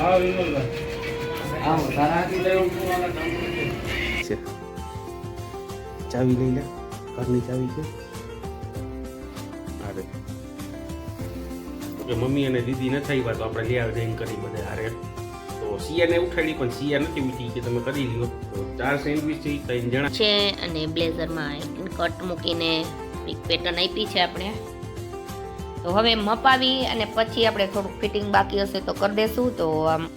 હા વિમલભાઈ આવો તારાથી. છે ચાવી લઈ લે. ઘરની ચાવી છે. અરે. કે મમ્મી અને દીદી નથી આવ્યા તો આપણે લઈ જઈને કરી બધે હારે. તો સિયાને ઉઠાડી પણ સિયા નથી ઉઠી કે તમે કરી લ્યો. તો ચાર સેન્ડવિચ છે ત્રણ જણા. છે અને બ્લેઝરમાં કટ મૂકીને એક પેટર્ન આપી છે આપણે. તો હવે મપાવી અને પછી આપણે થોડુંક ફિટિંગ બાકી હશે તો કરી દેશું. તો આમ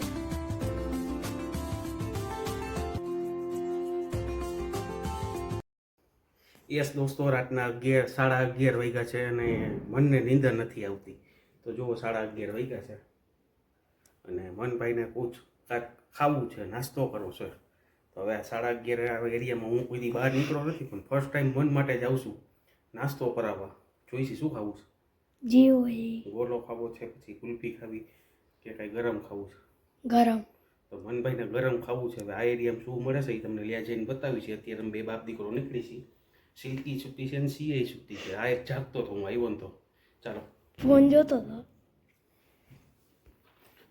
યસ દોસ્તો, રાતના અગિયાર, સાડા અગિયાર વાગ્યા છે અને મનને નીંદર નથી આવતી. તો જુઓ સાડા અગિયાર વાગ્યા છે. અને મનભાઈને પૂછ કાંઈક ખાવું છે, નાસ્તો કરવો છે. તો હવે સાડા અગિયાર એરિયામાં હું કોઈ બહાર નીકળ્યો નથી, પણ ફર્સ્ટ ટાઈમ મન માટે જાઉં છું. નાસ્તો કરાવવા. જોઈશી શું ખાવું છે? જે હોય. ગોલો ખાવો છે પછી કુલ્ફી ખાવી કે કાંઈ ગરમ ખાવું છે? ગરમ. તો મનભાઈને ગરમ ખાવું છે. હવે આ એરિયામાં શું મળે છે એ તમને લ્યા જઈને બતાવી છે અત્યારે બે બાપ દીકરો નીકળી છે સિલ્કી છૂટી છે ને સીએ છૂટી છે. આ એક જાગતો હતો હું આવ્યો તો. ચાલો. ફોન જોતો હતો.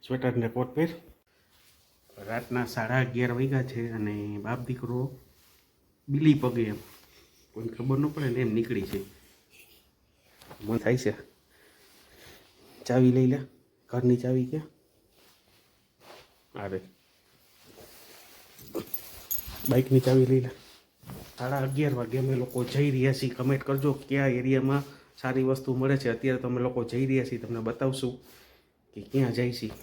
સ્વેટર ને કોટ પહેર. રાતના સાડા અગિયાર વાગ્યા છે અને બાપ દીકરો બીલી પગે એમ. કોઈને ખબર ન પડે ને એમ નીકળી છે. મન થાય છે. ચાવી લઈ લે ઘરની ચાવી કે? અરે બાઇકની ચાવી લઈ લે. સાડા અગિયાર વાગે અમે લોકો જઈ રહ્યા છીએ. કમેન્ટ કરજો કયા એરિયામાં સારી વસ્તુ મળે છે. અત્યારે તો અમે લોકો જઈ રહ્યા છીએ તમને બતાવશું કે ક્યાં જાય છીએ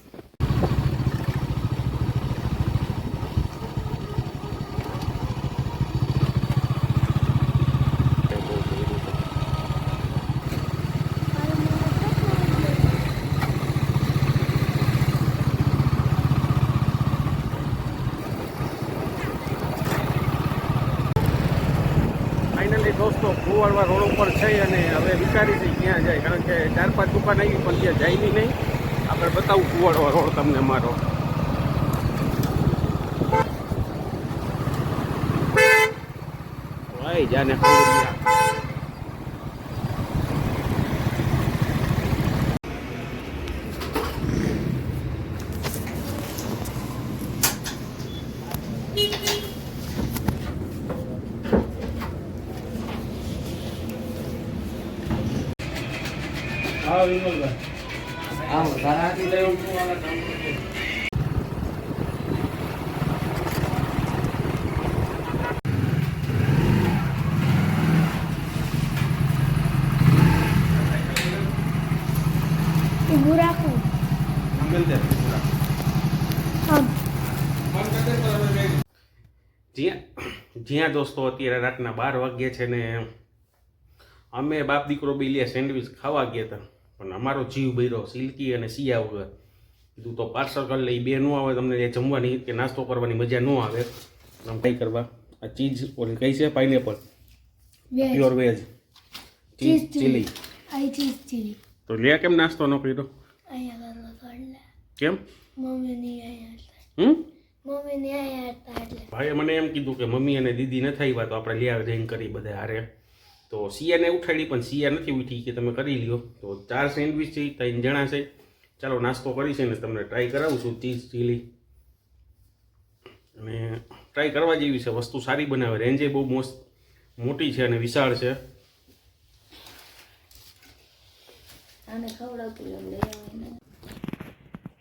ફાઇનલી દોસ્તો કુવાડવા રોડ ઉપર છે અને હવે વિચારી છે ક્યાં જાય. કારણ કે ચાર પાંચ દુકાન આવી પણ ત્યાં જાય બી નહીં. આપણે બતાવું કુવાડવા રોડ તમને મારો ભાઈ, જાને ખબર જ્યાં દોસ્તો, અત્યારે રાતના બાર વાગ્યા છે ને, અમે બાપ દીકરો બી લે સેન્ડવિચ ખાવા ગયા હતા. પણ અમારો જીવ બૈરો સિલ્કી અને સિયા વગર કીધું તો પાર્સલ કરી એ બે ન આવે તમને એ જમવાની કે નાસ્તો કરવાની મજા ન આવે. આમ કંઈ કરવા. આ ચીઝ ઓલી કઈ છે? Pineapple. Pure veg. Cheese chilli. Cheese chilli. તો લે કેમ નાસ્તો ન કર્યો? કેમ? હમ? ભાઈએ મને એમ કીધું કે મમ્મી અને દીદી નથી આવ્યા તો આપણે લ્યા જઈને કરી બધે હારે. તો સિયાને ઉઠાડી પણ સિયા નથી ઉઠી કે તમે કરી લ્યો. તો ચાર સેન્ડવિચ છે ત્રણ જણા છે. ચાલો નાસ્તો કરી છે ને તમને ટ્રાય કરાવું છું ચીઝ ચીલી અને ટ્રાય કરવા જેવી છે વસ્તુ સારી બનાવે. રેન્જે બહુ મસ્ત મોટી છે અને વિશાળ છે.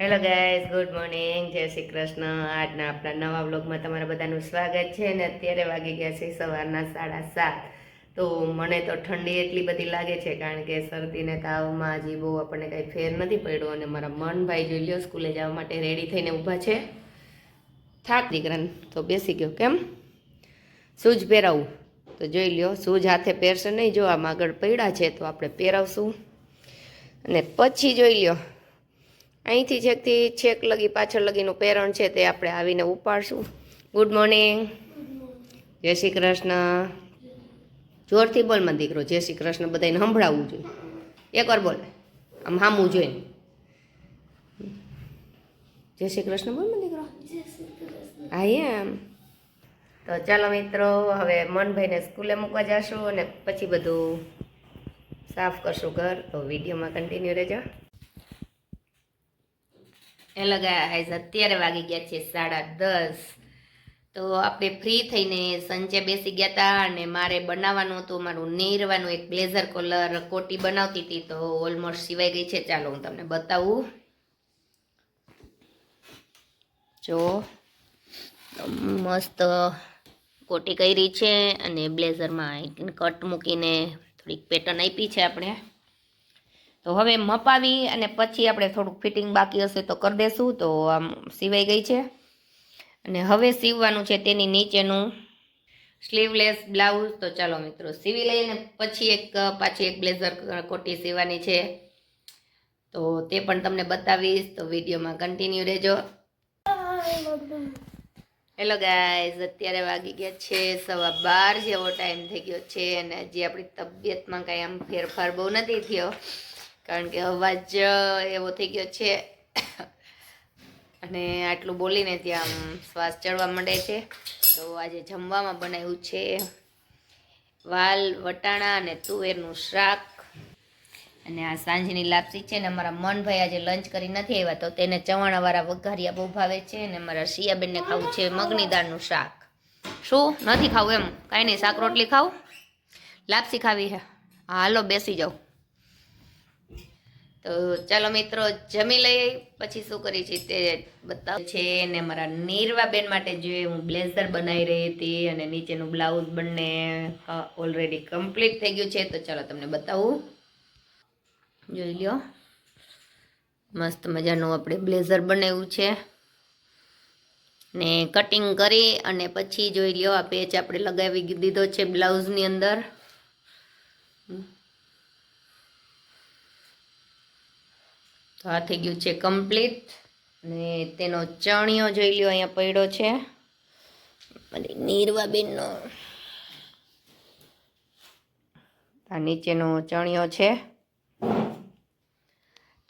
હેલો ગાઈઝ ગુડ મોર્નિંગ જય શ્રી કૃષ્ણ. આજના આપણા નવા બ્લોગમાં તમારા બધાનું સ્વાગત છે અને અત્યારે વાગી ગયા છે સવારના સાડા સાત. તો મને તો ઠંડી એટલી બધી લાગે છે કારણ કે શરદીને તાવમાં હજી બહુ આપણને કાંઈ ફેર નથી પડ્યો અને મારા મનભાઈ જોઈ લ્યો સ્કૂલે જવા માટે રેડી થઈને ઊભા છે. થાક દીકરાને તો બેસી ગયો. કેમ? શૂઝ પહેરાવું. તો જોઈ લ્યો શૂઝ હાથે પહેરશે નહીં. જો આમ આગળ પડ્યા છે તો આપણે પહેરાવશું. અને પછી જોઈ લ્યો અહીંથી છેકથી છેક લગી પાછળ લગીનું પેરણ છે તે આપણે આવીને ઉપાડશું. ગુડ મોર્નિંગ જય શ્રી કૃષ્ણ. જોરથી બોલમાં દીકરો જય શ્રી કૃષ્ણ બધાને સંભળાવવું જોઈએ. એકવાર બોલ આમ હામું જોઈએ. જય શ્રી કૃષ્ણ બોલમાં દીકરો. હા એમ. તો ચાલો મિત્રો હવે મનભાઈને સ્કૂલે મૂકવા જશું અને પછી બધું સાફ કરશું ઘર. તો વિડીયોમાં કન્ટિન્યુ રહેજો. એ લગાય અત્યારે વાગી ગયા છે સાડા દસ. તો આપણે ફ્રી થઈને સંજે બેસી ગયા હતા અને મારે બનાવવાનું હતું, મારું નીરવાનું એક બ્લેઝર કોલર કોટી બનાવતી હતી, તો ઓલમોસ્ટ સિવાય ગઈ છે. ચાલો હું તમને બતાવું. જો, મસ્ત કોટી કરી છે અને બ્લેઝરમાં કટ મૂકીને થોડીક પેટર્ન આપી છે આપણે. તો હવે મપાવી અને પછી આપણે થોડુંક ફિટિંગ બાકી હશે તો કરી દેશું. તો આમ સિવાઈ ગઈ છે. અને હવે સીવવાનું છે તેની નીચેનું સ્લીવલેસ બ્લાઉઝ. તો ચાલો મિત્રો, સીવી લઈને પછી એક, પાછી એક બ્લેઝર કોટી સીવવાની છે. તો તે પણ તમને બતાવીશ. તો વિડીયોમાં કન્ટિન્યુ રહેજો. હેલો ગાઈઝ અત્યારે વાગી ગયા છે સવા બાર જેવો ટાઈમ થઈ ગયો છે અને હજી આપણી તબિયતમાં કાંઈ આમ ફેરફાર બહુ નથી થયો. કારણ કે અવાજ એવો થઈ ગયો છે. અને આટલું બોલીને ત્યાં શ્વાસ ચડવા માંડે છે. તો આજે જમવામાં બનાવ્યું છે વાલ, વટાણા અને તુવેરનું શાક. અને આ સાંજની લાપસી છે ને અમારા મનભાઈ આજે લંચ કરી નથી આવ્યા, તો તેને ચવાણાવાળા વઘારિયા બહુ ભાવે છે અને મારા શિયાબેનને ખાવું છે મગની દાળનું શાક. શું? નથી ખાવું એમ? કાંઈ નહીં, શાક રોટલી ખાવું? લાપસી ખાવી છે હાલો, બેસી જાઓ. તો ચાલો મિત્રો, જમી લઈએ. પછી શું કરી છે તે બતાવ છે ને મારા નીરવાબેન માટે જે હું બ્લેઝર બનાવી રહી હતી અને નીચેનું બ્લાઉઝ બંને ઓલરેડી કમ્પ્લીટ થઈ ગયું છે. તો ચાલો તમને બતાવું. જોઈ લ્યો. મસ્ત મજાનું આપણે બ્લેઝર બનાવ્યું છે. ને કટિંગ કરી અને પછી જોઈ લ્યો, આ પેચ આપણે લગાવી દીધો છે બ્લાઉઝની અંદર. તો આ થઈ ગયું છે કમ્પ્લીટ. અને તેનો ચણિયો જોઈ લ્યો, અહીંયા પડ્યો છે. અને નીરવાબેનનો આ નીચેનો ચણિયો છે.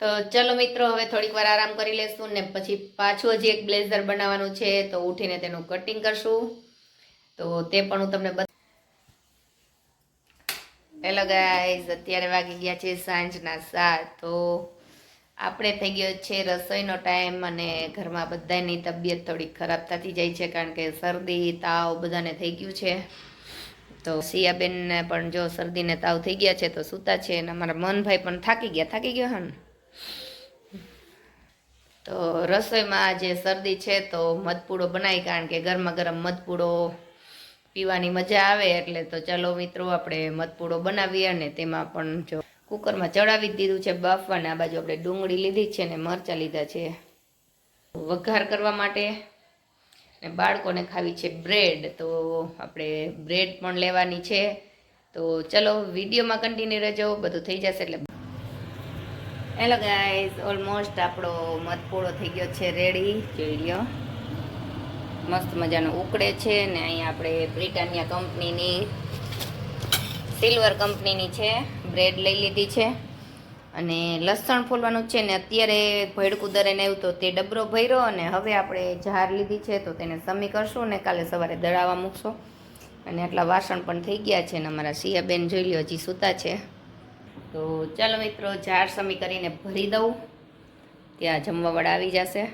તો ચલો મિત્રો, હવે થોડીક વાર આરામ કરી લેશું ને પછી પાછું હજી એક બ્લેઝર બનાવવાનું છે, તો ઉઠીને તેનું કટિંગ કરશું. તો તે પણ હું તમને હેલો ગાઈઝ, અત્યારે વાગી ગયા છે સાંજના સાત, તો આપણે થઈ ગયો છે રસોઈનો ટાઈમ અને ઘરમાં બધાની તબિયત થોડી ખરાબ થતી જાય છે કારણ કે શરદી, તાવ બધાને થઈ ગયું છે. તો સિયાબેનને પણ જો શરદીને તાવ થઈ ગયા છે તો સૂતા છે અને અમારા મનભાઈ પણ થાકી ગયા. થાકી ગયો હન? તો રસોઈમાં જે શરદી છે તો મધપૂડો બનાવી કારણ કે ગરમા ગરમ મધપૂડો પીવાની મજા આવે એટલે તો ચાલો મિત્રો, આપણે મધપૂડો બનાવીએ અને તેમાં પણ જો કુકરમાં ચડાવી દીધું છે બાફવાને આ બાજુ આપણે ડુંગળી લીધી છે ને મરચાં લીધા છે. વઘાર કરવા માટે ને બાળકોને ખાવી છે બ્રેડ. તો આપણે બ્રેડ પણ લેવાની છે. તો ચલો વિડીયોમાં કન્ટિન્યુ રહેજો. બધું થઈ જશે એટલે હેલો ગાઈઝ ઓલમોસ્ટ આપણો મધપોળો થઈ ગયો છે રેડી જોઈ લ્યો. મસ્ત મજાનો ઉકળે છે ને અહીંયા આપણે બ્રિટાનિયા કંપનીની, સિલ્વર કંપનીની છે. બ્રેડ લઈ લીધી છે. અને લસણ ફોલવાનું છે ને અત્યારે ભેડકું દરેને આવ્યું તો તે ડબરો ભર્યો અને હવે આપણે જાર લીધી છે તો તેને સમી કરશું ને કાલે સવારે દળાવવા મૂકશો. અને આટલા વાસણ પણ થઈ ગયા છે ને અમારા સિયાબેન જોઈ લ્યો હજી સૂતા છે. તો ચાલો મિત્રો જાર સમી કરીને ભરી દઉં. ત્યાં જમવાવાળા આવી જશે.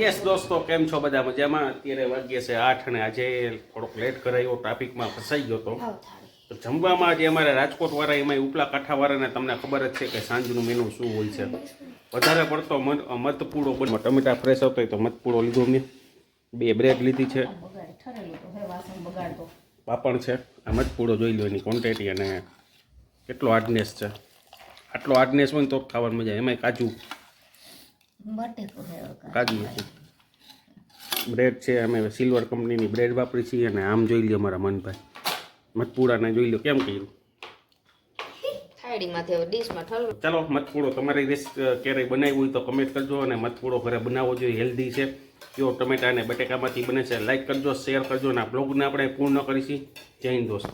યસ દોસ્તો કેમ છો બધા મજામાં? અત્યારે વાગ્યે છે આઠ અને આજે થોડોક લેટ કરાયો ટ્રાફિકમાં ફસાઈ ગયો હતો તો જમવામાં જે અમારે રાજકોટ વાળા એમાં ઉપલા કાંઠાવાળાને તમને ખબર જ છે કે સાંજનું મેનુ શું હોય છે. વધારે પડતો મધ મધપૂડો બને. ટમેટા ફ્રેશ હોય તો મધપૂડો લીધો મેં. બે બ્રેડ લીધી છે. પાપડ છે. આ મધપૂડો જોઈ લો એની ક્વોન્ટિટી અને કેટલો હાર્ડનેસ છે. આટલો હાર્ડનેસ હોય તો ખાવાની મજા એમાંય કાજુ. કાજુ બ્રેડ છે. અમે સિલ્વર કંપનીની બ્રેડ વાપરી છીએ અને આમ જોઈ લઈએ મારા મનભાઈ. મધપૂડાને જોઈ લો કેમ કર્યું? ચાલો મધપૂડો તમારી રેસ ક્યારેય બનાવ્યું હોય તો કમેન્ટ કરજો અને મધપૂડો ઘરે બનાવવો જોઈએ હેલ્ધી છે. પ્યોર ટમેટા અને બટેકામાંથી બને છે. લાઇક કરજો શેર કરજો અને આ બ્લોગને આપણે પૂર્ણ કરીશું. જય હિન્દ દોસ્ત.